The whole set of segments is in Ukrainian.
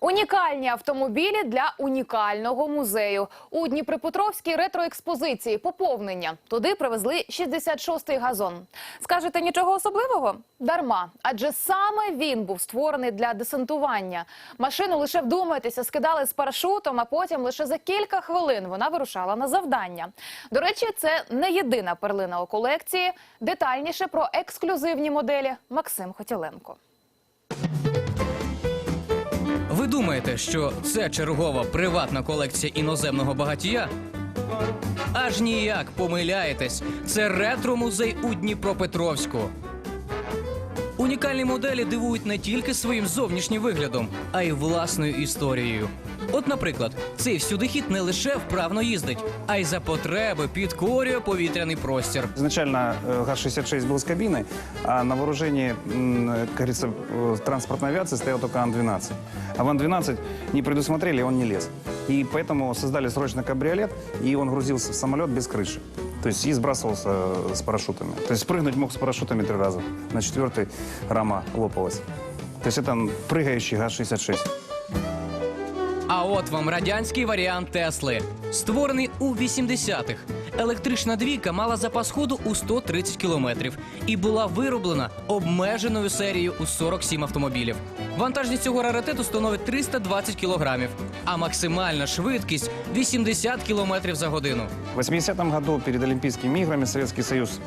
Унікальні автомобілі для унікального музею у Дніпропетровській ретроекспозиції. Поповнення туди привезли 66-й газон. Скажете нічого особливого? Дарма, адже саме він був створений для десантування. Машину лише вдумайтеся, скидали з парашутом, а потім лише за кілька хвилин вона вирушала на завдання. До речі, це не єдина перлина у колекції. Детальніше про ексклюзивні моделі Максим Хотіленко. Думаєте, що це чергова приватна колекція іноземного багатія? Аж ніяк помиляєтесь. Це ретро-музей у Дніпропетровську. Унікальні моделі дивують не тільки своїм зовнішнім виглядом, а й власною історією. От, наприклад, цей всюдихід не лише вправно їздить, а й за потреби підкорює повітряний простір. Изначально э, ГАЗ-66 был с кабиной, а на вооружении, м, как говорится, э, транспортной авиации стоял только Ан-12. А в Ан-12 не предусмотрели, он не лез. И поэтому создали срочно кабриолет, и он грузился в самолет без крыши. То есть и сбрасывался э, с парашютами. То есть прыгнуть мог с парашютами три раза. На четвертый рама лопалась. То есть это прыгающий ГАЗ-66. А от вам радянський варіант Тесли, створений у 80-х. Електрична двійка мала запас ходу у 130 кілометрів і була вироблена обмеженою серією у 47 автомобілів. Вантажність цього раритету становить 320 кілограмів, а максимальна швидкість 80 кілометрів за годину. В 80-м году перед Олимпийскими играми Советский Союз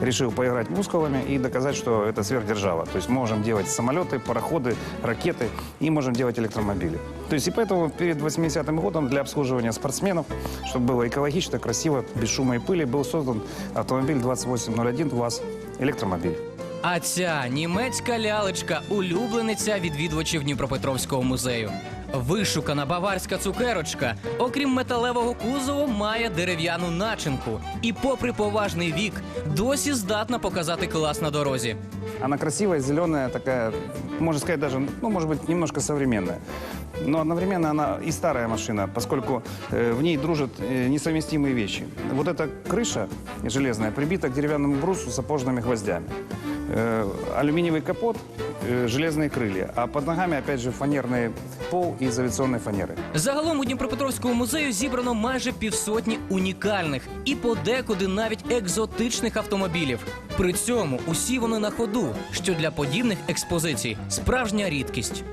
решил поиграть мускулами и доказать, что это сверхдержава. То есть можем делать самолеты, пароходы, ракеты и можем делать электромобили. То есть и поэтому перед 80-м годом для обслуживания спортсменов, чтобы было экологично, красиво, без шума и пыли, был создан автомобиль 2801 ВАЗ электромобиль. А ця німецька лялечка улюблениця відвідувачів Дніпропетровського музею. Вишукана баварська цукерочка, окрім металевого кузову, має дерев'яну начинку. І, попри поважний вік, досі здатна показати клас на дорозі. Она красивая, зеленая, такая, можно сказать даже, ну, может быть, немножко современная. Но одновременно она и старая машина, поскольку э, в ней дружат э, несовместимые вещи. Вот эта крыша железная прибита к деревянному брусу с сапожными гвоздями. Э, алюминиевый капот, э, железные крылья. А под ногами, опять же, фанерный пол из авиационной фанеры. Загалом у Дніпропетровському музею зібрано майже півсотні унікальних і подекуди навіть екзотичних автомобілів. При цьому усі вони на ходу, що для подібних експозицій справжня рідкість.